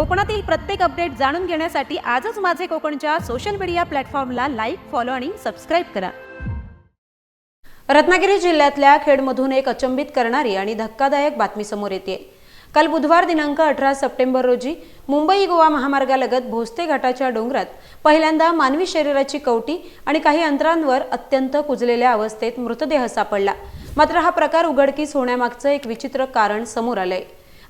कोकणातील प्रत्येक अपडेट जाणून घेण्यासाठी आजच माझे कोकणच्या सोशल मीडिया प्लॅटफॉर्मला लाईक फॉलो आणि सबस्क्राईब करा. रत्नागिरी जिल्ह्यातल्या खेडमधून एक अचंबित करणारी आणि धक्कादायक बातमी समोर येते काल बुधवार दिनांक अठरा सप्टेंबर रोजी मुंबई गोवा महामार्गालगत भोसते घाटाच्या डोंगरात पहिल्यांदा मानवी शरीराची कवटी आणि काही अंतरांवर अत्यंत कुजलेल्या अवस्थेत मृतदेह सापडला. मात्र हा प्रकार उघडकीस होण्यामागचं एक विचित्र कारण समोर आलंय.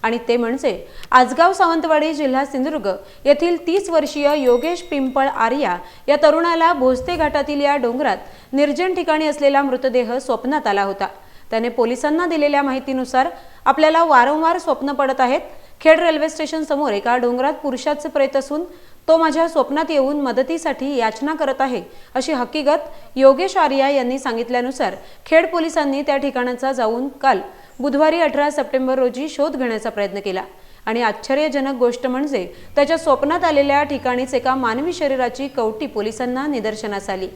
आणि ते म्हणजे आजगाव सावंतवाडी जिल्हा सिंधुदुर्ग येथील तीस वर्षीय योगेश पिंपळ आर्या या तरुणाला भोसते घाटातील या डोंगरात निर्जन ठिकाणी असलेला मृतदेह स्वप्नात आला होता. त्याने पोलिसांना दिलेल्या माहितीनुसार आपल्याला वारंवार स्वप्न पडत आहेत. खेड रेल्वे स्टेशन समोर एका डोंगरात पुरुषाचे प्रेत असून तो माझ्या स्वप्नात येऊन मदतीसाठी याचना करत आहे अशी हकीकत योगेश आर्या यांनी सांगितल्यानुसार खेड पोलिसांनी त्या ठिकाणाचा जाऊन काल बुधवारी अठरा सप्टेंबर रोजी शोध घेण्याचा प्रयत्न केला. आणि आश्चर्यजनक गोष्ट म्हणजे त्याच्या स्वप्नात आलेल्या ठिकाणीच एका मानवी शरीराची कवटी पोलिसांना निदर्शनास आली.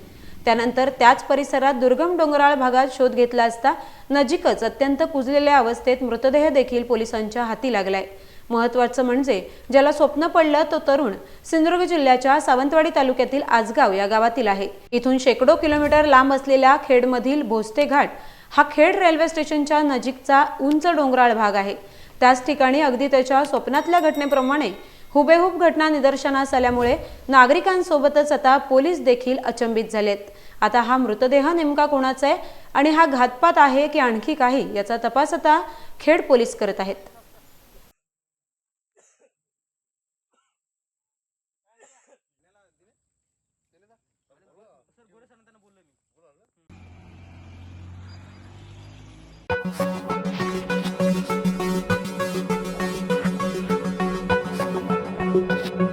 त्यानंतर त्याच परिसरात दुर्गम डोंगराळ भागात शोध घेतला असता नजीकच अत्यंत कुजलेल्या अवस्थेत मृतदेह देखील पोलिसांच्या हाती लागलाय. महत्वाचं म्हणजे ज्याला स्वप्न पडलं तो तरुण सिंधुदुर्ग जिल्ह्याच्या सावंतवाडी तालुक्यातील आजगाव या गावातील आहे. इथून शेकडो किलोमीटर लांब असलेल्या खेडमधील भोसते घाट हा खेड रेल्वे स्टेशनच्या नजीकचा उंच डोंगराळ भाग आहे. त्याच ठिकाणी अगदी त्याच्या स्वप्नातल्या घटनेप्रमाणे हुबेहूब घटना निदर्शनास आल्यामुळे नागरिकांसोबतच आता पोलीस देखील अचंबित झालेत. आता हा मृतदेह नेमका कोणाचा आहे आणि हा घातपात आहे की आणखी काही याचा तपास आता खेड पोलीस करत आहेत.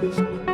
Música